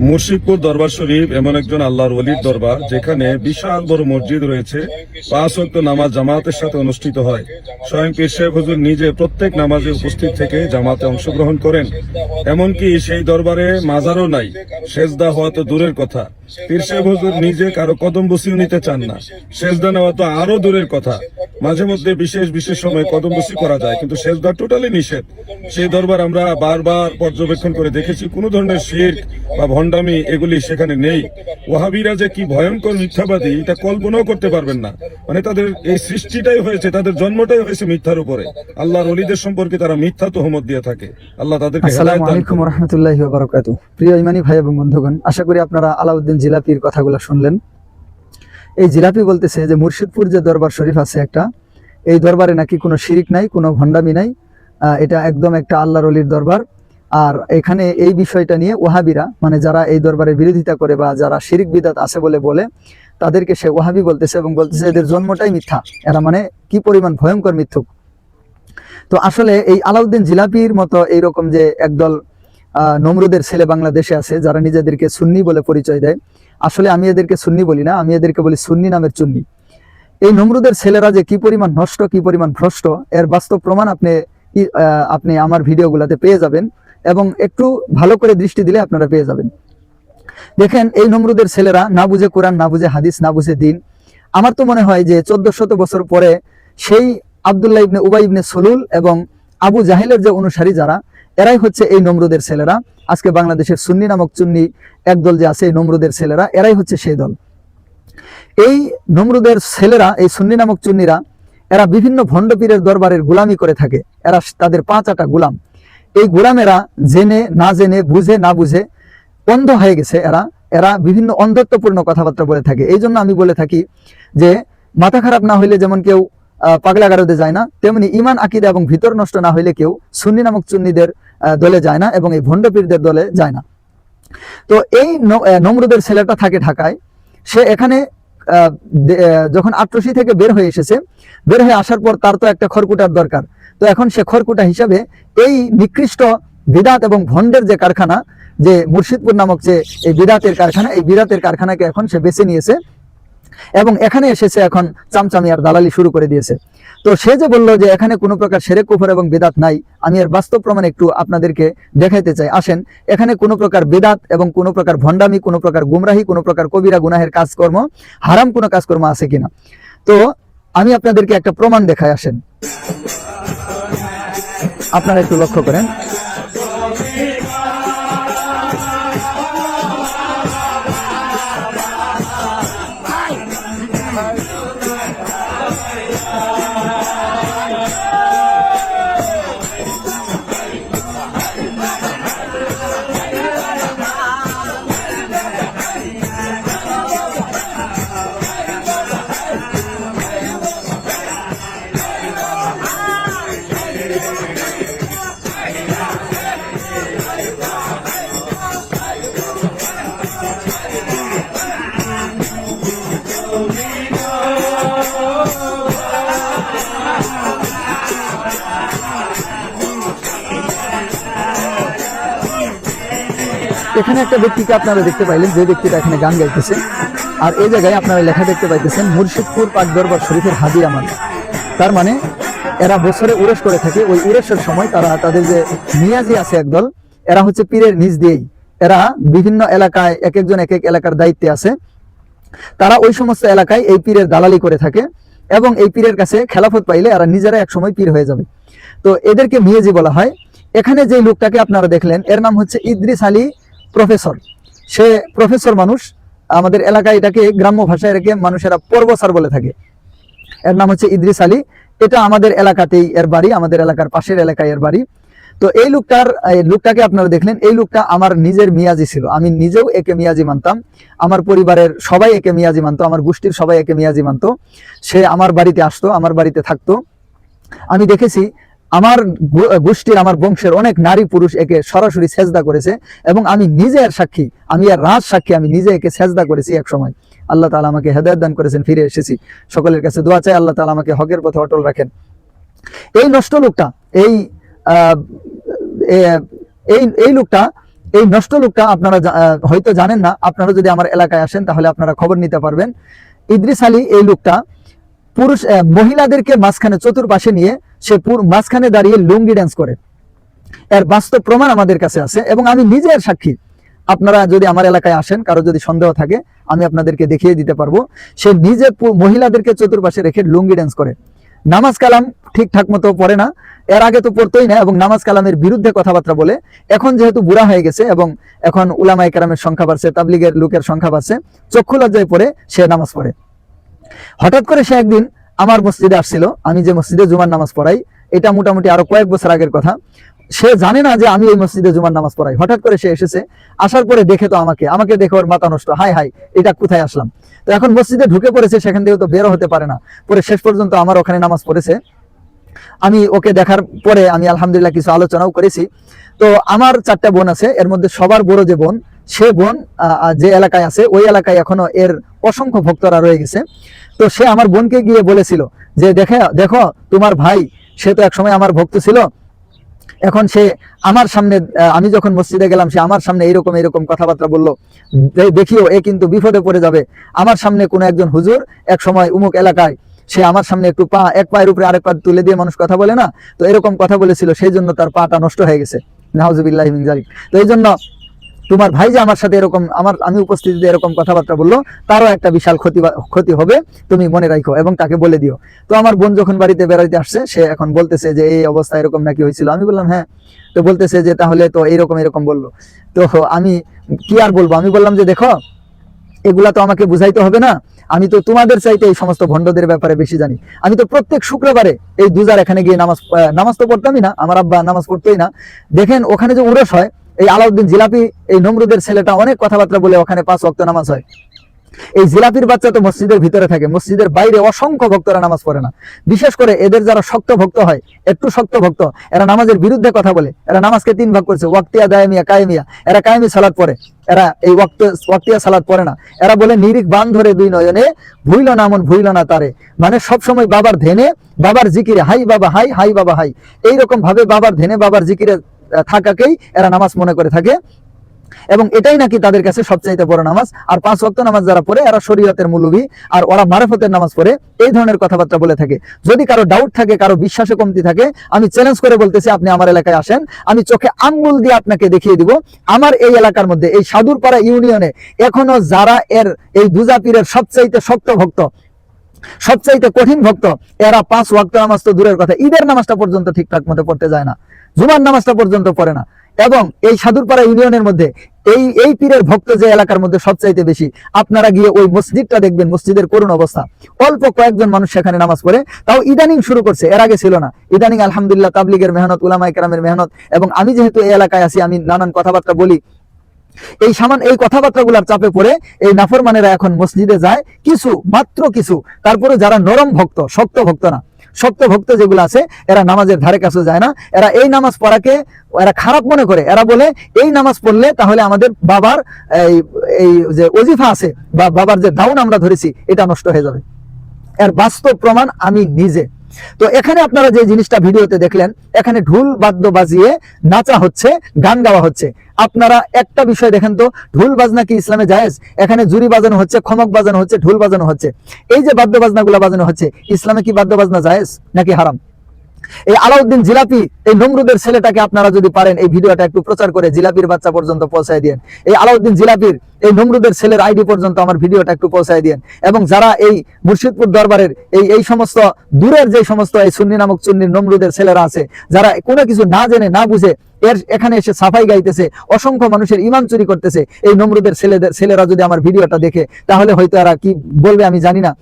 মুর্শিদপুর দরবার শরীফ এমন একজন আল্লাহর অলির দরবার, যেখানে বিশাল বড় মসজিদ রয়েছে। পাঁচ অক্ট নামাজ জামাতের সাথে অনুষ্ঠিত হয়। স্বয়ং পীর শেখ হুজুর নিজে প্রত্যেক নামাজে উপস্থিত থেকে জামাতে অংশগ্রহণ করেন। এমনকি সেই দরবারে মাজারও নাই। সেজদা হওয়া তো দূরের কথা। পীর হুজুর নিজে কারও কদম বসিও নিতে চান না। সেজদা নেওয়া তো আরও দূরের কথা। মাঝে মধ্যে বিশেষ বিশেষ সময় কদম বসি করা যায় কিন্তু সেজদা টোটালি নিষেধ। সেই দরবার আমরা বারবার পর্যবেক্ষণ করে দেখেছি কোনো ধরনের শির বা ভণ্ডামি এগুলি সেখানে নেই। ওয়াহাবিরা যে কি ভয়ঙ্কর মিথ্যাবাদী এটা কল্পনাও করতে পারবেন না। মানে তাদের এই সৃষ্টিটাই হয়েছে তাদের জন্মটাই হয়েছে মিথ্যার উপরে। আল্লাহর অলিদের সম্পর্কে তারা মিথ্যা তহমত দিয়ে থাকে। আল্লাহ তাদেরকে আসসালামু আলাইকুম করুন। রহমতুল্লাহি বারাকাতু প্রিয় ইমানি ভাই এবং বন্ধুগণ আশা করি আপনারা আলাউদ্দিন জিলাপির কথাগুলো শুনলেন। এই জিলাপি বলতেছে যে, মুর্শিদপুর যে দরবার শরীফ আছে একটা, এই দরবারে নাকি কোনো শিরিক নাই, কোনো ভণ্ডামি নাই। এটা একদম একটা আল্লাহর অলির দরবার। আর এখানে এই বিষয়টা নিয়ে ওহাবিরা মানে যারা এই দরবারের বিরোধিতা করে বা যারা শিরিক বিদাত আছে বলে বলে, তাদেরকে সে ওহাবি বলতেছে এবং বলতেছে এদের জন্মটাই মিথ্যা। এরা মানে কি পরিমাণ ভয়ঙ্কর মিথ্যুক। তো আসলে এই আলাউদ্দিন জিলাপির মতো এইরকম যে একদল নমরুদের ছেলে বাংলাদেশে আছে, যারা নিজেদেরকে সুন্নি বলে পরিচয় দেয়। আসলে আমি এদেরকে সুন্নি বলি না, আমি এদেরকে বলি সুন্নি নামের চুন্নি। এই নমরুদের ছেলেরা যে কি পরিমাণ নষ্ট, কি পরিমাণ ভ্রষ্ট, এর বাস্তব প্রমাণ আপনি আপনি আমার ভিডিওগুলোতে পেয়ে যাবেন এবং একটু ভালো করে দৃষ্টি দিলে আপনারা পেয়ে যাবেন। দেখেন, এই নমরুদের ছেলেরা না বুঝে কোরআন, না বুঝে হাদিস, না বুঝে দিন। আমার তো মনে হয় যে চোদ্দ শত বছর পরে সেই আবদুল্লাহ ইবনে উবাই ইবনে সলুল এবং আবু জাহেলের যে অনুসারী যারা এরাই হচ্ছে এই নমরুদের ছেলেরা। আজকে বাংলাদেশের সুন্নি নামক চুন্নি একদল যে আছে এই নমরুদের ছেলেরা, এরাই হচ্ছে সেই দল। এই নমরুদের ছেলেরা, এই সুন্নি নামক চুন্নিরা এরা বিভিন্ন ভণ্ডপীরের দরবারের গুলামি করে থাকে। এরা তাদের পাঁচ আটা গুলাম। এই গুলামেরা জেনে, না জেনে, বুঝে, না বুঝে অন্ধ হয়ে গেছে এরা। এরা বিভিন্ন অন্ধত্বপূর্ণ কথাবার্তা বলে থাকে। এই জন্য আমি বলে থাকি যে, মাথা খারাপ না হইলে যেমন কেউ আহ, পাগলা গারদে যায় না তেমনি ইমান আকিদা এবং ভিতর নষ্ট না হইলে কেউ সুন্নি নামক চুন্নিদের দলে যায় না এবং এই ভণ্ডপীরদের দলে যায় না। তো এই নমরুদের ছেলেটা থাকে ঢাকায়। সে এখানে যখন আট্রসি থেকে বের হয়ে এসেছে বের হয়ে আসার পর তার তো একটা খড়কুটার দরকার। তো এখন সে খড়কুটা হিসাবে এই নিকৃষ্ট বিদাত এবং ভণ্ডের যে কারখানা যে মুর্শিদপুর নামক যে এই বিদাতের কারখানা এই বিদাতের কারখানাকে এখন সে বেছে নিয়েছে। এবং এখানে এসেছে এখন চামচামি আর দালালি শুরু করে দিয়েছে। তো সে যে বলল যে এখানে কোনো প্রকার সেরেক, কুফর এবং বেদাত নাই, আমি এর বাস্তব প্রমাণ একটু আপনাদেরকে দেখাইতে চাই। আসেন, এখানে কোনো প্রকার বেদাত এবং কোনো প্রকার ভণ্ডামি, কোনো প্রকার গুমরাহি, কোনো প্রকার কবিরা গুনাহের কাজকর্ম, হারাম কোনো কাজকর্ম আছে কিনা? তো আমি আপনাদেরকে একটা প্রমাণ দেখাই, আসেন। আপনারা একটু লক্ষ্য করেন। এখানে একটা ব্যক্তিকে আপনারা দেখতে পাইলেন, যে ব্যক্তিটা এখানে গান গাইতেছে। আর এই জায়গায় আপনারা লেখা দেখতে পাইতেছেন, মুর্শিদপুর পাক দরবার শরীফের হাজির আমার তার মানে এরা বছরে উরেশ করে থাকে। ওই উরেশের সময় তারা তাদের যে নিয়াজি আছে একদল, এরা হচ্ছে পীরের নিজ দিয়েই। এরা বিভিন্ন এলাকায় এক একজন এক এক এলাকার দায়িত্বে আছে। তারা ওই সমস্ত এলাকায় এই পীরের দালালি করে থাকে এবং এই পীরের কাছে খেলাফত পাইলে এরা নিজেরা একসময় পীর হয়ে যাবে। তো এদেরকে মিয়েজি বলা হয়। এখানে যে লোকটাকে আপনারা দেখলেন, এর নাম হচ্ছে ইদ্রিস আলী প্রফেসর। সে প্রফেসর মানুষ, আমাদের এলাকায় এটাকে গ্রাম্য ভাষায় এটাকে মানুষেরা পর্বসার বলে থাকে। এর নাম হচ্ছে ইদ্রিস আলী। এটা আমাদের এলাকাতেই এর বাড়ি, আমাদের এলাকার পাশের এলাকায় এর বাড়ি। তো এই লোকটার লোকটাকে আপনারা দেখলেন, এই লোকটা আমার নিজের মিয়াজি ছিল। আমি নিজেও একে মিয়াজি মানতাম। আমার পরিবারের সবাই একে মিয়াজি মানতো। আমার গোষ্ঠীর সবাই একে মিয়াজি মানতো। সে আমার বাড়িতে আসতো, আমার বাড়িতে থাকতো। আমি দেখেছি আমার গোষ্ঠীর, আমার বংশের অনেক নারী পুরুষ একে সরাসরি সেজদা করেছে এবং আমি নিজে এর সাক্ষী, আমি এর রাজ সাক্ষী, আমি নিজে একে সেজদা করেছি এক সময়। আল্লাহ তাআলা আমাকে হেদায়ত দান করেছেন, ফিরে এসেছি। সকলের কাছে দোয়া চাই, আল্লাহ তালা আমাকে হকের পথে অটল রাখেন। এই নষ্ট লোকটা, এই এই এই লোকটা, এই নষ্ট লোকটা আপনারা হয়তো জানেন না, আপনারা যদি আমার এলাকায় আসেন, তাহলে আপনারা খবর নিতে পারবেন। ইদ্রিস আলী এই লোকটা পুরুষ মহিলাদেরকে মাঝখানে চতুর্পাশে নিয়ে সে মাঝখানে দাঁড়িয়ে লুঙ্গি ড্যান্স করে। এর বাস্তব প্রমাণ আমাদের কাছে আছে এবং আমি নিজে এর সাক্ষী। আপনারা যদি আমার এলাকায় আসেন, কারও যদি সন্দেহ থাকে, আমি আপনাদেরকে দেখিয়ে দিতে পারব। সে নিজে মহিলাদেরকে চতুর্পাশে রেখে লুঙ্গি ড্যান্স করে। নামাজ কালাম ঠিকঠাক মতো পড়ে না। এর আগে তো পড়তোই না এবং নামাজ কালামের বিরুদ্ধে কথাবার্তা বলে। এখন যেহেতু বুড়া হয়ে গেছে এবং এখন উলামাই কেরামের সংখ্যা বাড়ছে, তাবলিগের লোকের সংখ্যা বাড়ছে, চক্ষু লজ্জায় পড়ে সে নামাজ পড়ে। হঠাৎ করে সে একদিন আমার মসজিদে আসছিল, আমি যে মসজিদে জুমার নামাজ পড়াই, এটা মোটামুটি আরও কয়েক বছর আগের কথা। সে জানে না যে আমি এই মসজিদে জুমার নামাজ পড়াই। হঠাৎ করে সে এসেছে, আসার পরে দেখে তো আমাকে আমাকে দেখে ওর মাথা নষ্ট। হাই হাই এটা কোথায় আসলাম? তো এখন মসজিদে ঢুকে পড়েছে, সেখান থেকে তো বেরো হতে পারে না। পরে শেষ পর্যন্ত আমার ওখানে নামাজ পড়েছে। আমি ওকে দেখার পরে আমি আলহামদুলিল্লাহ কিছু আলোচনাও করেছি। তো আমার চারটা বোন আছে, এর মধ্যে সবার বড় যে বোন সে বোন যে এলাকায় আছে, ওই এলাকায় এখনও এর অসংখ্য ভক্তরা রয়ে গেছে। তো সে আমার বোনকে গিয়ে বলেছিল যে, দেখে, দেখো, তোমার ভাই, সে তো একসময় আমার ভক্ত ছিল। এখন সে আমার সামনে আমি যখন মসজিদে গেলাম, সে আমার সামনে এইরকম এইরকম কথাবার্তা বলল। দেখিও, এ কিন্তু বিপদে পড়ে যাবে। আমার সামনে কোনো একজন হুজুর এক সময় উমুক এলাকায়, সে আমার সামনে একটু পা, এক পায়ের উপরে আরেক পা তুলে দিয়ে মানুষ কথা বলে না? তো এরকম কথা বলেছিল, সেই জন্য তার পাটা নষ্ট হয়ে গেছে। নাহজুবিল্লাহ তো এই জন্য তোমার ভাই যে আমার সাথে এরকম, আমার, আমি উপস্থিতিতে এরকম কথাবার্তা বলল, তারও একটা বিশাল ক্ষতি ক্ষতি হবে, তুমি মনে রাখো এবং তাকে বলে দিও। তো আমার বোন যখন বাড়িতে বেড়াইতে আসছে, সে এখন বলতেছে যে, এই অবস্থা এরকম নাকি হয়েছিল? আমি বললাম হ্যাঁ। তো বলতেছে যে, তাহলে তো এইরকম এরকম বলল। তো আমি কি আর বলব? আমি বললাম যে, দেখো, এগুলা তো আমাকে বুঝাইতে হবে না। আমি তো তোমাদের চাইতে এই সমস্ত ভণ্ডদের ব্যাপারে বেশি জানি। আমি তো প্রত্যেক শুক্রবারে এই দুজার এখানে গিয়ে নামাজ নামাজ তো পড়তামই না, আমার আব্বা নামাজ পড়তোই না। দেখেন, ওখানে যে উরস হয় এই আলাউদ্দিন জিলাপি, এই নমরুদের ছেলেটা অনেক কথাবার্তা বলে ওখানে পাঁচ ওয়াক্ত নামাজ হয়। এই জিলাপির বাচ্চা তো মসজিদের ভিতরে থাকে, মসজিদের বাইরে অসংখ্য ভক্তরা নামাজ পড়ে না। বিশেষ করে এদের যারা শক্ত ভক্ত হয়, একটু শক্ত ভক্ত এরা নামাজের বিরুদ্ধে কথা বলে। এরা নামাজকে তিন ভাগ করছে, ওয়াক্তিয়া, দায়মিয়া, কায়েমিয়া। এরা কায়েমি সালাদ পড়ে, এরা এই ওয়াক্ত, ওয়াক্তিয়া সালাদ পড়ে না। এরা বলে, নিরিখ বান ধরে দুই নয়নে, ভুইল না মন, ভুইল না তারে। মানে সব সময় বাবার ধেনে বাবার জিকিরে, হাই বাবা, হাই হাই বাবা, হাই। এইরকম ভাবে বাবার ধেনে বাবার জিকিরে থাকাকেই এরা নামাজ মনে করে থাকে। এবং এটাই নাকি তাদের কাছে সবচাইতে বড় নামাজ। আর পাঁচ ওয়াক্ত নামাজ যারা পড়ে, এরা শরীয়তের মুলুবি। আর ওরা মারফতের নামাজ পড়ে, এই ধরনের কথাবার্তা বলে থাকে। যদি কারও ডাউট থাকে, কারও বিশ্বাসে কমতি থাকে, আমি চ্যালেঞ্জ করে বলতেছি, আপনি আমার এলাকায় আসেন। আমি চোখে আঙ্গুল দিয়ে আপনাকে দেখিয়ে দিব। আমার এই এলাকার মধ্যে, এই সাধুরপাড়া ইউনিয়নে, এখনও যারা এর, এই দুজা পীরের সবচাইতে শক্ত ভক্ত সবচাইতে কঠিন ভক্ত, এরা পাঁচ ওয়াক্ত নামাজ তো দূরের কথা, ঈদের নামাজটা পর্যন্ত ঠিকঠাক মতো পড়তে যায় না, জুমার নামাজটা পর্যন্ত পড়ে না। এবং এই সাধুরপাড়া ইউনিয়নের মধ্যে, এই এই পীরের ভক্ত যে এলাকার মধ্যে সবচাইতে বেশি, আপনারা গিয়ে ওই মসজিদটা দেখবেন, মসজিদের করুণ অবস্থা। অল্প কয়েকজন মানুষ সেখানে নামাজ পড়ে, তাও ইদানিং শুরু করছে, এর আগে ছিল না। ইদানিং আলহামদুলিল্লাহ, তাবলিগের মেহনত উলামাই কেরামের মেহনত, এবং আমি যেহেতু এই এলাকায় আছি, আমি নানান কথাবার্তা বলি এই সামান, এই কথাবার্তাগুলোর চাপে পড়ে এই নাফরমানেরা এখন মসজিদে যায় কিছু, মাত্র কিছু। তারপরে যারা নরম ভক্ত, শক্ত ভক্ত না, শক্ত ভক্ত যেগুলো আছে, এরা নামাজের ধারে কাছে যায় না। এরা এই নামাজ পড়াকে, এরা খারাপ মনে করে। এরা বলে, এই নামাজ পড়লে তাহলে আমাদের বাবার এই এই যে অজিফা আছে বা বাবার যে দাউন আমরা ধরেছি, এটা নষ্ট হয়ে যাবে। এর বাস্তব প্রমাণ আমি নিজে। তো এখানে আপনারা যে জিনিসটা ভিডিওতে দেখলেন, এখানে ঢুল বাদ্য বাজিয়ে নাচা হচ্ছে, গান গাওয়া হচ্ছে। আপনারা একটা বিষয় দেখেন তো, ঢুল বাজনা কি ইসলামে জায়েজ? এখানে জুরি বাজানো হচ্ছে, খমক বাজানো হচ্ছে, ঢুল বাজানো হচ্ছে। এই যে বাদ্য বাজনাগুলো বাজানো হচ্ছে, ইসলামে কি বাদ্য বাজনা জায়েজ নাকি হারাম? এই আলাউদ্দিন জিলাপি, এই নমরুদের ছেলেটাকে আপনারা যদি পারেন, এই ভিডিওটা একটু প্রচার করে জিলাপির বাচ্চা পর্যন্ত পৌঁছায় দিন এই আলাউদ্দিন জিলাপির, এই নমরুদের ছেলের আইডি পর্যন্ত আমার ভিডিওটা একটু পৌঁছায় দিন এবং যারা এই মুর্শিদপুর দরবারের এই এই সমস্ত দূরের যে সমস্ত এই সুন্নি নামক চুন্নির নমরুদের ছেলেরা আছে, যারা কোনো কিছু না জেনে, না বুঝে, এর এখানে এসে সাফাই গাইতেছে, অসংখ্য মানুষের ইমান চুরি করতেছে, এই নমরুদের ছেলেদের ছেলেরা যদি আমার ভিডিওটা দেখে, তাহলে হয়তো এরা কি বলবে আমি জানি না।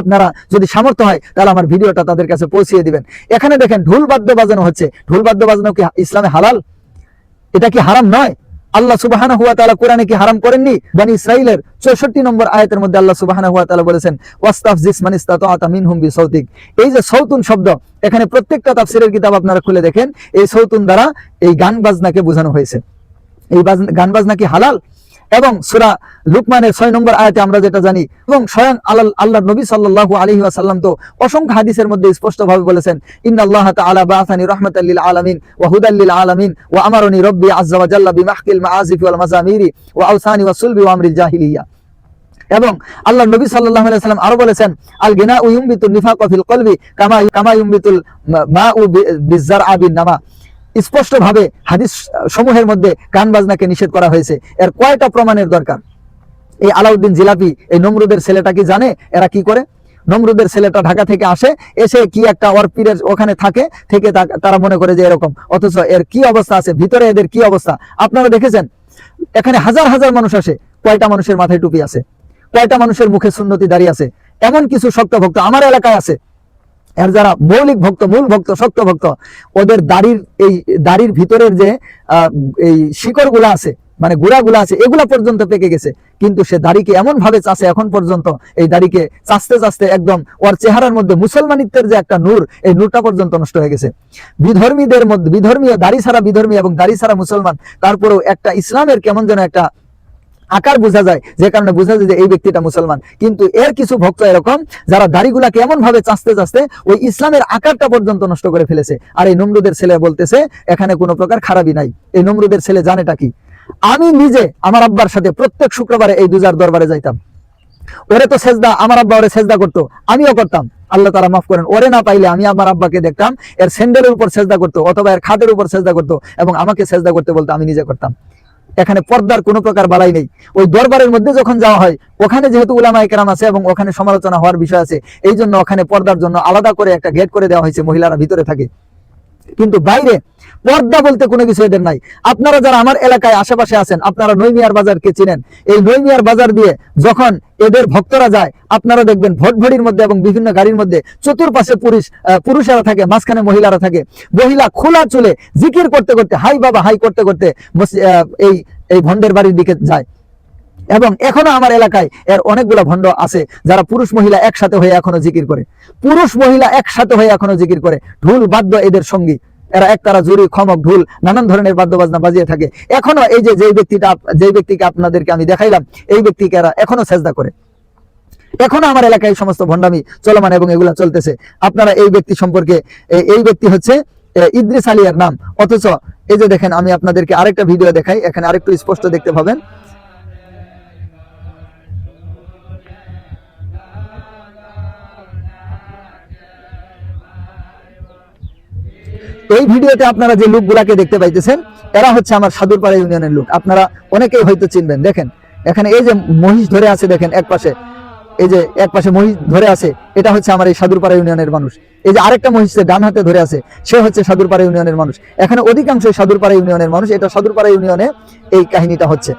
আপনারা যদি সামর্থ্য হয়, তাহলে আমার ভিডিওটা তাদের কাছে পৌঁছিয়ে দিবেন। এখানে দেখেন, ঢোল বাদ্য বাজানো হচ্ছে। ঢোল বাদ্য বাজানো কি ইসলামে হালাল? এটা কি হারাম নয়? আল্লাহ সুবাহানা হুয়া তাআলা কোরআনে কি হারাম করেননি? বনি ইসরাইলের 64 নম্বর আয়াতের মধ্যে আল্লাহ সুবাহানা হুয়া তালা বলেছেন, ওয়াস্তাফ জিসমান ইস্তাতাআতা মিনহুম বিসাউতিক এই যে সৌতুন শব্দ, এখানে প্রত্যেকটা তাফসীরের কিতাব আপনারা খুলে দেখেন, এই সৌতুন দ্বারা এই গান বাজনাকে বোঝানো হয়েছে। এই গান বাজনা কি হালাল? এবং সুরা লুকমানের ছয় নম্বর আয়াতে আমরা যেটা জানি, এবং স্বয়ং আল্লাহ আল্লাহ নবী সাল্লাল্লাহু আলাইহি ওয়াসাল্লাম তো অসংখ্য হাদিসের মধ্যে স্পষ্টভাবে বলেছেন, ইন্নাল্লাহ তাআলা বাআসানি রাহমাতাল লিল আলামিন ওয়া হুদাল লিল আলামিন ওয়া আমারনি রাব্বি আযজা ওয়া জাল্লা বিমাহকিল মাআজিফ ওয়াল মাজামিরি ওয়া আওসানি ওয়া সুলবি ওয়া আমরিল জাহিলিয়া। এবং আল্লাহ নবী আলাইহি সাল্লাম আরও বলেছেন আল গিনা ইউমবিতুল নিফাক ফিল কলবি কামা কামা ইউমবিতুল মাউ বিজারআ বিন নামা। স্পষ্টভাবে হাদিস সমূহের মধ্যে গান বাজনাকে নিষেধ করা হয়েছে। এর কয়টা প্রমাণের দরকার? এই আলাউদ্দিন জিলাপি, এই নমরুদের ছেলেটা কি জানে? এরা কি করে? নমরুদের ছেলেটা ঢাকা থেকে আসে, এসে কি একটা ওর পীরের ওখানে থাকে, থেকে তারা মনে করে যে এরকম। অথচ এর কি অবস্থা আছে? ভিতরে এদের কি অবস্থা? আপনারা দেখেছেন? এখানে হাজার হাজার মানুষ আসে, কয়টা মানুষের মাথায় টুপি আছে? কয়টা মানুষের মুখে সুন্নতি দাঁড়িয়ে আছে? এমন কিছু শক্ত ভক্ত আমার এলাকায় আছে। এর যারা মৌলিক ভক্ত, মূল ভক্ত, শক্ত ভক্ত, ওদের দাড়ির এই দাড়ির ভিতরের যে এই শিকড়গুলা আছে মানে গুড়া গুলা আছে, এগুলা পর্যন্ত পেকে গেছে। কিন্তু সে দাড়িকে এমন ভাবে চাষে এখন পর্যন্ত, এই দাড়িকে চাচতে চাচতে একদম ওর চেহারার মধ্যে মুসলমানিত্বের যে একটা নূর, এই নূরটা পর্যন্ত নষ্ট হয়ে গেছে। বিধর্মীদের মধ্যে, বিধর্মীয়, দাড়ি ছাড়া বিধর্মী এবং দাড়ি ছাড়া মুসলমান, তারপরেও একটা ইসলামের কেমন যেন একটা আকার বোঝা যায়, যে কারণে বোঝা যায় যে এই ব্যক্তিটা মুসলমান। কিন্তু এর কিছু ভক্ত এরকম, যারা দাড়িগুলাকে এমন ভাবে চাচতে চাচতে ওই ইসলামের আকারটা পর্যন্ত নষ্ট করে ফেলেছে। আর এই নমরুদের ছেলে বলতেছে, এখানে কোনো প্রকার খারাপই নাই। এই নমরুদের ছেলে জানেটা কি? আমি নিজে আমার আব্বার সাথে প্রত্যেক শুক্রবারে এই দুজার দরবারে যাইতাম। ওরে তো সেজদা, আমার আব্বা ওরে সেজদা করতো, আমিও করতাম। আল্লাহ তারা মাফ করেন, ওরে না পাইলে আমি আমার আব্বাকে দেখতাম, এর স্যান্ডেলের উপর সেজদা করতো, অথবা এর খাটের উপর সেজদা করতো এবং আমাকে সেজদা করতে বলতো, আমি নিজে করতাম। এখানে পর্দার কোনো প্রকার বালাই নেই। ওই দরবারের মধ্যে যখন যাওয়া হয়, ওখানে যেহেতু উলামা একরাম আছে এবং ওখানে সমালোচনা হওয়ার বিষয় আছে এই জন্য ওখানে পর্দার জন্য আলাদা করে একটা গেট করে দেওয়া হয়েছে, মহিলারা ভিতরে থাকে। কিন্তু বাইরে পর্দা বলতে কোনো কিছু এদের নাই। আপনারা যারা আমার এলাকায় আশেপাশে আছেন, আপনারা নৈমিয়ার বাজারকে চিনেন। এই নৈমিয়ার বাজার দিয়ে যখন এদের ভক্তরা যায়, আপনারা দেখবেন ভটভড়ির মধ্যে এবং বিভিন্ন গাড়ির মধ্যে চতুর্পাশে পুরুষ পুরুষেরা থাকে, মাঝখানে মহিলারা থাকে। মহিলা খোলা চুলে জিকির করতে করতে, হাই বাবা, হাই করতে করতে এই এই ভন্ডের বাড়ির দিকে যায়। এবং এখনও আমার এলাকায় এর অনেকগুলো ভণ্ড আছে, যারা পুরুষ মহিলা একসাথে হয়ে এখনও জিকির করে। পুরুষ মহিলা একসাথে হয়ে এখনও জিকির করে। ঢুল বাদ্য এদের সঙ্গী। এরা একতারা জুরি খমক, ঢুল, নানান ধরনের বাদ্য বাজনা বাজিয়ে থাকে। এখনও এই যে, যেই ব্যক্তিটা যেই ব্যক্তিকে আপনাদেরকে আমি দেখাইলাম, এই ব্যক্তিকে এরা এখনও চেষ্টা করে। এখনও আমার এলাকায় এই সমস্ত ভণ্ডামি চলমান এবং এগুলা চলতেছে। আপনারা এই ব্যক্তি সম্পর্কে এই ব্যক্তি হচ্ছে ইদ্রিস আলিয়ার নাম। অথচ এই যে দেখেন, আমি আপনাদেরকে আরেকটা ভিডিও দেখাই। এখানে আরেকটু স্পষ্ট দেখতে পাবেন। এই ভিডিওতে আপনারা যে লোকগুলাকে দেখতে পাইতেছেন, এরা হচ্ছে আমার সাদুরপাড়া ইউনিয়নের লোক। আপনারা অনেকেই হয়তো চিনবেন। দেখেন, এখানে এই যে মহিষ ধরে আছে, দেখেন, এক পাশে। এই যে এক পাশে মহিষ ধরে আছে, এটা হচ্ছে আমার এই সাদুরপাড়া ইউনিয়নের মানুষ। এই যে আরেকটা মহিষ ডান হাতে ধরে আছে, সে হচ্ছে সাদুরপাড়া ইউনিয়নের মানুষ। এখানে অধিকাংশ সাদুরপাড়া ইউনিয়নের মানুষ। এটা সাদুরপাড়া ইউনিয়নে এই কাহিনীটা হচ্ছে।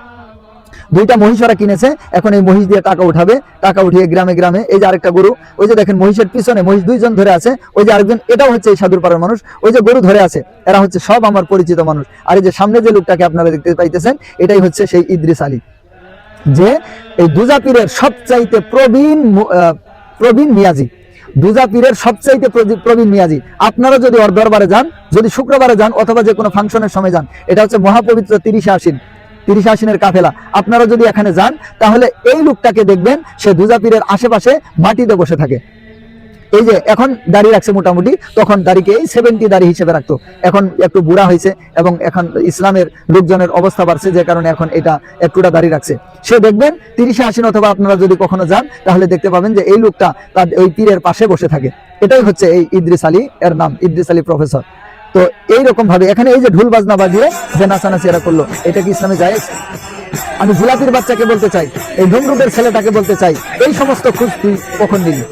দুইটা মহিষ ওরা কিনেছে, এখন এই মহিষ দিয়ে টাকা উঠাবে। টাকা উঠিয়ে গ্রামে গ্রামে, এই যে আরেকটা গরু, ওই যে দেখেন মহিষের পিছনে মহিষ দুইজন ধরে আছে, ওই যে আরেকজন, এটাও হচ্ছে এই সাধুর পাড়ার মানুষ, ওই যে গরু ধরে আছে, এরা হচ্ছে সব আমার পরিচিত মানুষ। আর এই যে সামনে যে লোকটাকে আপনারা দেখতে পাইতেছেন, এটাই হচ্ছে সেই ইদ্রিস আলী। যে এই দুজা পীরের সবচাইতে প্রবীণ প্রবীণ মিয়াজি দুজা পীরের সবচাইতে প্রবীণ মিয়াজি। আপনারা যদি ওর দরবারে যান, যদি শুক্রবারে যান, অথবা যে কোনো ফাংশনের সময় যান, এটা হচ্ছে মহাপবিত্র তিরিশে আশ্বিন। তিরিশে আশ্বিনের কাফেলা। আপনারা যদি এখানে যান, তাহলে এই লোকটাকে দেখবেন, সে দুজা পীরের আশেপাশে মাটিতে বসে থাকে। এই যে, এখন দাড়ি রাখছে মোটামুটি, তখন দাড়িকে এই সেভেন্টি দাড়ি হিসেবে রাখতো। এখন একটু বুড়া হয়েছে এবং এখন ইসলামের লোকজনের অবস্থা বাড়ছে, যে কারণে এখন এটা একটুটা দাড়ি রাখছে। সে দেখবেন, তিরিশে আসেন অথবা আপনারা যদি কখনো যান, তাহলে দেখতে পাবেন যে এই লোকটা তার ওই পীরের পাশে বসে থাকে। এটাই হচ্ছে এই ইদ্রিস আলী এর নাম, ইদ্রিস আলী প্রফেসর তো এইরকম ভাবে, এখানে এই যে ঢুল বাজনা বাজিয়ে যে নাচানাচি এরা করল, এটা কি ইসলামে যায় আমি জিলাপির বাচ্চাকে বলতে চাই, এই নমরুদের ছেলেটাকে বলতে চাই, এই সমস্ত খোঁজ তুই কখন দিলি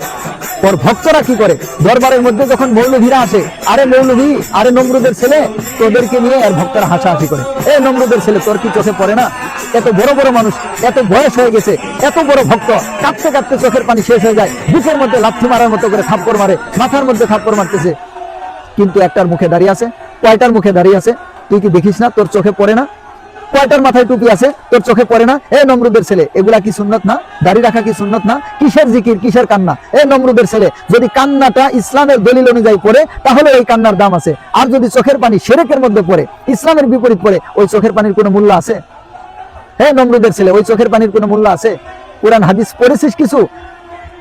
ওর ভক্তরা কি করে? দরবারের মধ্যে যখন মৌলভীরা আসে, আরে মৌলভী, আরে নমরুদের ছেলে, তোদেরকে নিয়ে আর ভক্তরা হাসাহাসি করে। এ নমরুদের ছেলে, তোর কি চোখে পড়ে না? এত বড় বড় মানুষ, এত বয়স হয়ে গেছে, এত বড় ভক্ত, কাঁপতে কাঁপতে চোখের পানি শেষ হয়ে যায়, বুকের মধ্যে লাথি মারার মতো করে থাপ্পড় মারে, মাথার মধ্যে থাপ্পড় মারতেছে। কিন্তু একটার মুখে দাঁড়িয়ে আছে, কয়টার মুখে দাঁড়িয়ে আছে, তুই কি দেখিস না? তোর চোখে পড়ে না? কয়টার মাথায় টুপি আছে? তোর চোখে পড়ে না? এ নমরুদের ছেলে, এগুলা কি সুন্নত না? দাড়ি রাখা কি সুন্নত না? কিসের জিকির, কিসের কান্না? এ নমরুদের ছেলে, যদি কান্নাটা ইসলামের দলিল অনুযায়ী পড়ে, তাহলে এই কান্নার দাম আছে। আর যদি চোখের পানি সেরেকের মধ্যে পড়ে, ইসলামের বিপরীত পড়ে, ওই চোখের পানির কোনো মূল্য আছে? হ্যাঁ নমরুদের ছেলে, ওই চোখের পানির কোনো মূল্য আছে? কোরআন হাদিস পড়েছিস কিছু?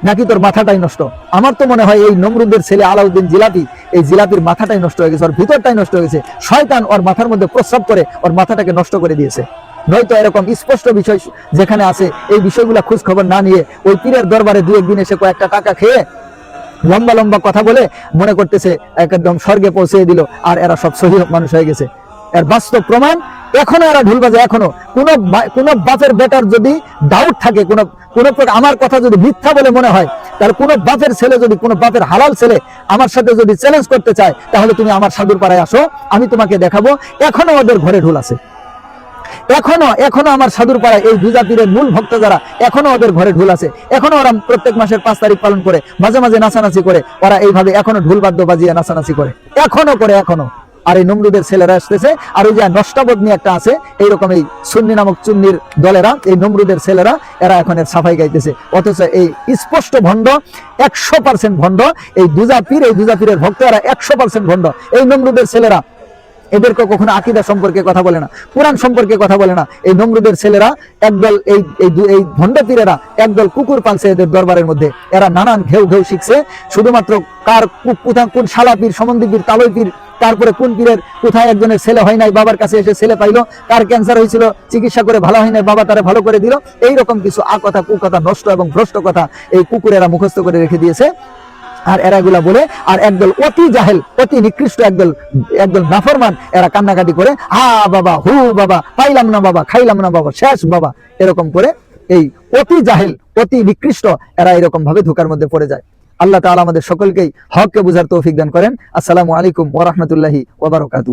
নাকি তোর মাথাটাই নষ্ট? আমার তো মনে হয় এই নমরুদের ছেলে আলাউদ্দিন জিলাপি, এই জিলাপির মাথাটাই নষ্ট হয়ে গেছে, ওর ভিতরটাই নষ্ট হয়ে গেছে। শয়তান ওর মাথার মধ্যে প্রস্রাব করে ওর মাথাটাকে নষ্ট করে দিয়েছে। নয়তো এরকম স্পষ্ট বিষয় যেখানে আছে, এই বিষয়গুলো খোঁজ খবর না নিয়ে ওই পীরের দরবারে দু একদিন এসে কয়েকটা টাকা খেয়ে লম্বা লম্বা কথা বলে মনে করতেছে, একদম স্বর্গে পৌঁছে দিল, আর এরা সব সহি মানুষ হয়ে গেছে। এর বাস্তব প্রমাণ এখনও এরা ঢুল বাজে, এখনও। কোন কোন বাপের বেটার যদি ডাউট থাকে, কোন কোন আমার কথা যদি মিথ্যা বলে মনে হয়, তাহলে কোন বাপের ছেলে যদি, কোন বাপের হালাল ছেলে আমার সাথে যদি চ্যালেঞ্জ করতে চায়, তাহলে তুমি আমার সাধুর পাড়ায় আসো, আমি তোমাকে দেখাবো। এখনও ওদের ঘরে ঢুল আছে। এখনও এখনও আমার সাধুর পাড়ায় এই দুজা পীরের মূল ভক্ত যারা, এখনও ওদের ঘরে ঢুল আছে। এখনও ওরা প্রত্যেক মাসের পাঁচ তারিখ পালন করে, মাঝে মাঝে নাচানাচি করে। ওরা এইভাবে এখনও ঢুল বাদ্য বাজিয়ে নাচানাচি করে। এখনও করে, এখনও। আর এই নমরুদের ছেলেরা আসতেছে। আর ওই যে নষ্টাবোধ নিয়ে একটা আছে, এইরকম এই সুন্নি নামক চুন্নির দলেরা, এই নমরুদের ছেলেরা, এরা এখন এর সাফাই গাইতেছে। অথচ এই স্পষ্ট ভণ্ড, একশো পার্সেন্ট ভণ্ড, এই দুজা পীর এই দুজা পীরের ভক্ত এরা একশো পার্সেন্ট ভণ্ড। এই নমরুদের ছেলেরা, এদেরকে কখনো আকিদা সম্পর্কে কথা বলে না, কোরআন সম্পর্কে কথা বলে না। এই নমরুদের ছেলেরা, একদল এই এই দু- ভণ্ড পীরেরা, একদল কুকুর পালছে এদের দরবারের মধ্যে। এরা নানান ঘেউ ঘেউ শিখছে, শুধুমাত্র কার কোথা- কোন শালা পীর সমন্দি পীর পীর তারপরে কোন পীরের, কোথায় একজনের ছেলে হয় নাই, বাবার কাছে এসে ছেলে পাইলো, তার ক্যান্সার হয়েছিল, চিকিৎসা করে ভালো হয় নাই, বাবা তারা ভালো করে দিল, এইরকম কিছু আ কথা কুকথা নষ্ট এবং ভ্রষ্ট কথা এই কুকুরেরা মুখস্থ করে রেখে দিয়েছে। আর এরা এগুলা বলে, আর একদল অতি জাহেল, অতি নিকৃষ্ট একদল একদল নাফরমান, এরা কান্নাকাটি করে, হা বাবা, হু বাবা, পাইলাম না বাবা, খাইলাম না বাবা, শেষ বাবা। এরকম করে এই অতি জাহেল, অতি নিকৃষ্ট এরা এরকম ভাবে ধোকার মধ্যে পড়ে যায়। আল্লাহ তালা আমাদের সকলকেই হককে বুঝার তৌফিক দান করেন। আসসালামু আলাইকুম ওরহমতুল্লাহি ওবরকাতু